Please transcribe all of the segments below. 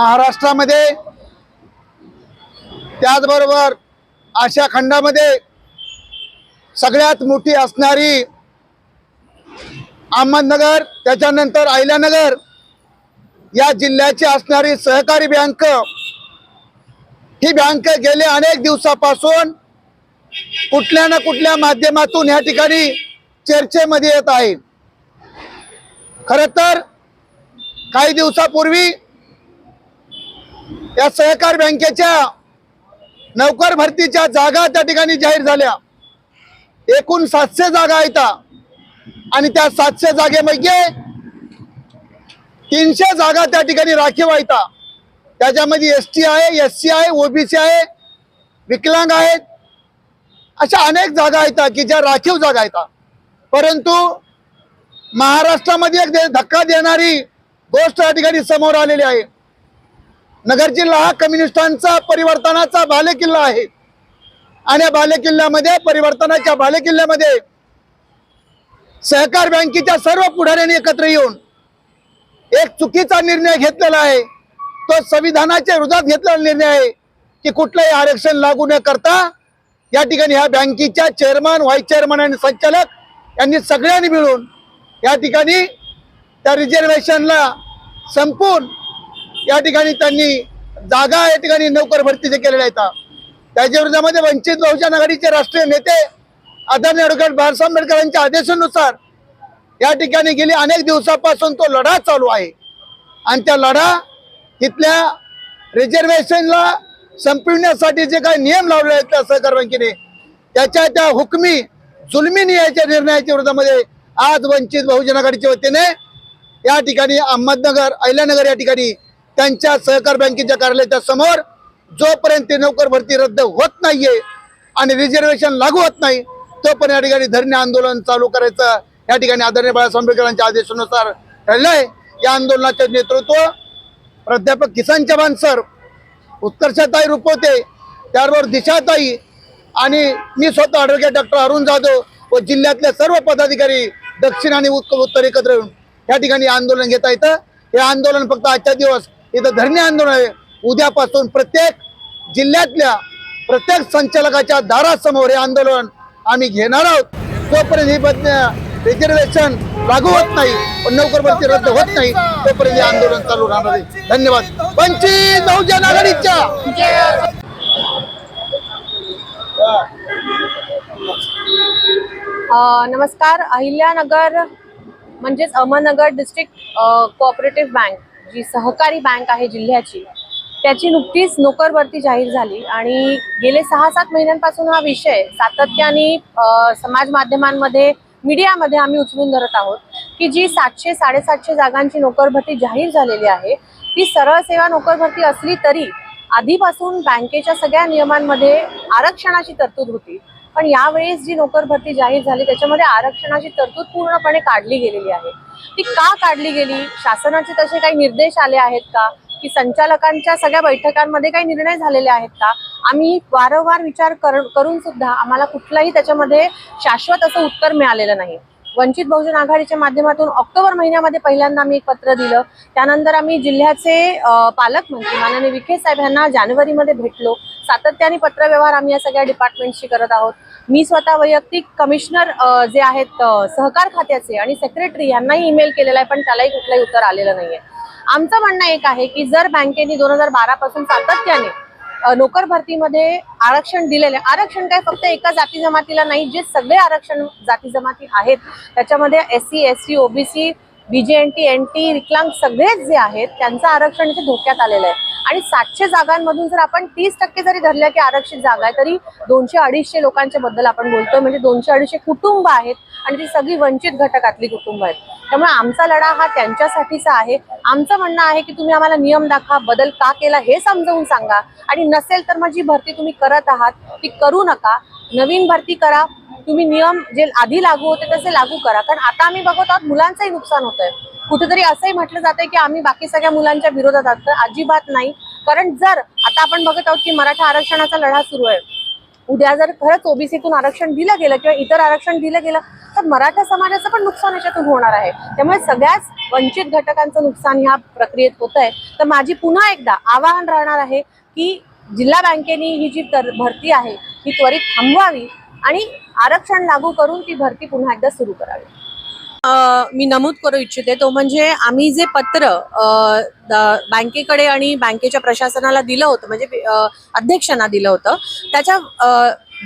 महाराष्ट्रामध्ये त्याचबरोबर आशिया खंडामध्ये सगळ्यात मोठी असणारी अहमदनगर त्याच्यानंतर अहिल्यानगर या जिल्ह्याची असणारी सहकारी बँक. ही बँक गेले अनेक दिवसापासून कुठल्या ना कुठल्या माध्यमातून या ठिकाणी चर्चेमध्ये येत आहे. खर तर काही दिवसापूर्वी या सहकार बँकेच्या नौकर भरतीच्या जागा त्या ठिकाणी जाहीर झाल्या. एकूण सातशे जागा आहेत आणि त्या सातशे जागेमध्ये तीनशे जागा त्या ठिकाणी राखीव आहेत त्याच्यामध्ये एस टी आहे एस सी आहे ओबीसी आहे विकलांग आहेत. अशा अनेक जागा आहेत की ज्या राखीव जागा आहेत परंतु महाराष्ट्रामध्ये एक धक्का देणारी गोष्ट या ठिकाणी समोर आलेली आहे. नगर जिल्हा हा कम्युनिस्टांचा परिवर्तनाचा बालेकिल्ला आहे. आणि या किल्ल्यामध्ये परिवर्तनाच्या बालेकिल्ल्यामध्ये सहकार बँकेच्या सर्व पुढाऱ्यांनी एकत्र येऊन एक चुकीचा निर्णय घेतलेला आहे. तो संविधानाच्या विरोधात घेतलेला निर्णय आहे की कुठलंही आरक्षण लागू न करता या ठिकाणी ह्या बँकेच्या चेअरमन व्हाईस चेअरमन आणि संचालक यांनी सगळ्यांनी मिळून या ठिकाणी त्या रिझर्वेशनला संपून या ठिकाणी त्यांनी जागा या ठिकाणी नोकर भरतीचे केलेल्या आहेत त्याच्या विरोधामध्ये वंचित बहुजन आघाडीचे राष्ट्रीय नेते आदरणीय ॲडव्होकेट बाळासाहेब आंबेडकरांच्या आदेशानुसार या ठिकाणी गेली. अनेक दिवसापासून तो लढा चालू आहे. आणि त्या लढा तिथल्या रिझर्वेशनला संपविण्यासाठी जे काही नियम लावले आहेत त्या सहकार बँकेने त्याच्या त्या हुकमी जुलमी न्यायाच्या निर्णयाच्या विरोधामध्ये आज वंचित बहुजन आघाडीच्या वतीने या ठिकाणी अहमदनगर अहिल्यानगर या ठिकाणी त्यांच्या सहकार बँकेच्या कार्यालयाच्या समोर जोपर्यंत ती नोकर भरती रद्द होत नाहीये आणि रिझर्वेशन लागू होत नाही तोपर्यंत या ठिकाणी धरणे आंदोलन चालू करायचं. या ठिकाणी आदरणीय बाळासाहेब आंबेडकरांच्या आदेशानुसार ठरलंय. या आंदोलनाचे नेतृत्व प्राध्यापक किसन चव्हाण सर उत्कर्षताई रुपवते त्याबरोबर दिशाताई आणि मी स्वतः ॲडव्होकेट डॉक्टर अरुण जाधव व जिल्ह्यातले सर्व पदाधिकारी दक्षिण आणि उत्तर एकत्र येऊन या ठिकाणी आंदोलन घेता येतं. हे आंदोलन फक्त आजच्या दिवस इथं धरणे आंदोलन आहे. उद्यापासून प्रत्येक जिल्ह्यातल्या प्रत्येक संचालकाच्या दारासमोर हे आंदोलन आम्ही घेणार आहोत. तोपर्यंत ही रिझर्वेशन लागू होत नाही पण नोकर भरती रद्द होत नाही तोपर्यंत हे आंदोलन चालू राहणार आहे. धन्यवाद. पंचवीस बहुजन आघाडीच्या. नमस्कार. अहिल्यानगर म्हणजेच अहमदनगर डिस्ट्रिक्ट कोऑपरेटिव्ह बँक. जी सहकारी बँक आहे जिल्ह्याची त्याची नुकतीच नोकर भरती जाहीर झाली. आणि गेले सहा सात महिन्यांपासून हा विषय सातत्याने समाज माध्यमांमध्ये मीडियामध्ये आम्ही उचलून धरत आहोत की जी सातशे साडेसातशे जागांची नोकर भरती जाहीर झालेली आहे ती सरळ सेवा नोकर भरती असली तरी आधीपासून बँकेच्या सगळ्या नियमांमध्ये आरक्षणाची तरतूद होती. पण यावेळेस जी नोकर भरती जाहीर झाली त्याच्यामध्ये आरक्षणाची तरतूद पूर्णपणे काढली गेलेली आहे. ती का काढली गेली? शासनाचे तसे काही निर्देश आले आहेत का? की संचालकांच्या सगळ्या बैठकांमध्ये काही निर्णय झालेले आहेत का? आम्ही वारंवार विचार कर करून सुद्धा आम्हाला कुठलाही त्याच्यामध्ये शाश्वत असं उत्तर मिळालेलं नाही. वंचित बहुजन आघाडीच्या माध्यमातून ऑक्टोबर महिन्यामध्ये पहिल्यांदा आम्ही एक पत्र दिलं. त्यानंतर आम्ही जिल्ह्याचे पालकमंत्री माननीय विखे साहेब यांना जानेवारीमध्ये भेटलो. सातत्याने पत्रव्यवहार आम्ही या सगळ्या डिपार्टमेंटशी करत आहोत. मी स्वतः वैयक्तिक कमिशनर जे आहेत सहकार खात्याचे आणि सेक्रेटरी यांनाही ईमेल केलेला आहे पण त्यालाही कुठलंही उत्तर आलेलं नाहीये. आमचं म्हणणं एक आहे की जर बँकेने दोन हजार बारा पासून सातत्याने नोकर भरतीमध्ये आरक्षण दिलेले आरक्षण काय फक्त एका जाती जमातीला नाही जे सगळे आरक्षण जाती जमाती आहेत त्याच्यामध्ये S C S C OBC BJNT N T विकलांग सगळेच जे आहेत त्यांचं आरक्षण इथे धोक्यात आलेलं आहे. आणि सातशे जागांमधून जर आपण तीस टक्के जरी धरल्या की आरक्षित जागा आहे तरी दोनशे अडीचशे लोकांच्या बद्दल आपण बोलतोय. म्हणजे दोनशे अडीचशे कुटुंब आहेत आणि ती सगळी वंचित घटकातली कुटुंब आहेत. त्यामुळे आमचा लढा हा त्यांच्यासाठीचा आहे. आमचं म्हणणं आहे की तुम्ही आम्हाला नियम दाखवा बदल का केला हे समजावून सांगा. आणि नसेल तर मग जी भरती तुम्ही करत आहात ती करू नका. नवीन भरती करा. तुम्ही नियम जे आधी लागू होते तसे लागू करा. कारण आता आम्ही बघत आहोत मुलांचंही नुकसान होत आहे कुठेतरी असंही म्हटलं जातंय की आम्ही बाकी सगळ्या मुलांच्या विरोधात आहोत. तर अजिबात नाही. कारण जर आता आपण बघत आहोत की मराठा आरक्षणाचा लढा सुरू आहे. उद्या जर खरंच ओबीसीतून आरक्षण दिलं गेलं किंवा इतर आरक्षण दिलं गेलं तर मराठा समाजाचं पण नुकसान याच्यातून होणार आहे. त्यामुळे सगळ्याच वंचित घटकांचं नुकसान ह्या प्रक्रियेत होत आहे तर माझी पुन्हा एकदा आवाहन राहणार आहे की जिल्हा बँकेने ही जी तर भरती आहे ही त्वरित थांबवावी आणि आरक्षण लागू करून ती भरती पुन्हा एकदा सुरू करावी. मी नमूद करू इच्छिते तो म्हणजे आम्ही जे पत्र बँकेकडे आणि बँकेच्या प्रशासनाला दिलं होतं म्हणजे अध्यक्षांना दिलं होतं त्याच्या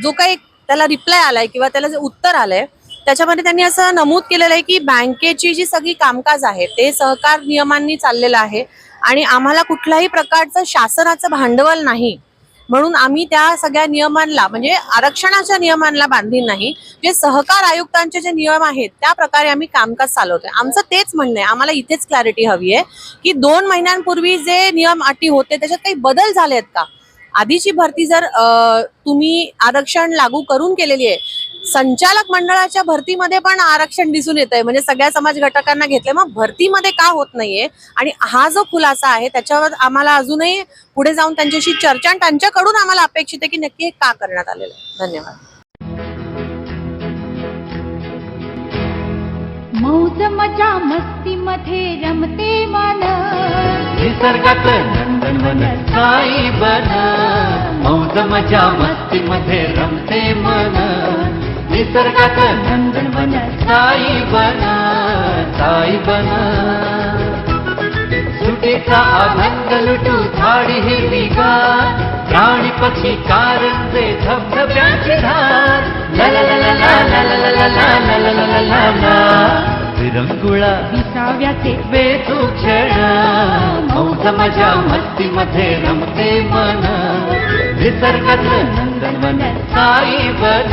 जो काही त्याला रिप्लाय आलाय किंवा त्याला जे उत्तर आलंय त्याच्यामध्ये त्यांनी असं नमूद केलेलं आहे की बँकेची जी सगळी कामकाज आहे ते सहकार नियमांनी चाललेलं आहे आणि आम्हाला कुठल्याही प्रकारचं शासनाचं भांडवल नाही. म्हणून आम्ही त्या सगळ्या नियमांना म्हणजे आरक्षणाच्या नियमांना बांधील नाही. जे सहकार आयुक्तांचे जे नियम आहेत त्या प्रकारे आम्ही कामकाज चालवतोय. आमचं तेच म्हणणं आहे. आम्हाला इथेच क्लॅरिटी हवी आहे की दोन महिन्यांपूर्वी जे नियम अटी होते त्याच्यात काही बदल झाले आहेत का? आधीची भरती जर तुम्ही आरक्षण लागू करून केलेली आहे संचालक मंडळाच्या भरतीमध्ये पण आरक्षण दिसून येत आहे म्हणजे सगळ्या समाज घटकांना घेतलंय. मग भरतीमध्ये का होत नाहीये? आणि हा जो खुलासा आहे त्याच्यावर आम्हाला अजूनही पुढे जाऊन त्यांच्याशी चर्चा आणि त्यांच्याकडून आम्हाला अपेक्षित आहे की नक्की हे का करण्यात आलेलं आहे. धन्यवाद. मौज मजा मस्ती मध्ये रमते मन. निसर्गात नंदनवन साई बन. मौज मजा मस्ती मध्ये रमते मन. निसर्गात नंदनवन साई बन साई बन सुटीचा आनंद लुटू झाडी हिरवी गार प्राणी पक्षी कारंजे धबधब्याची धार ला ला ला ला ला ला ला ला ला ला ला ला ला विरंगुळा विसाव्याचे बेतू क्षण मौज मजा मस्ती मध्ये रमते मन निसर्गात साई बन साई बन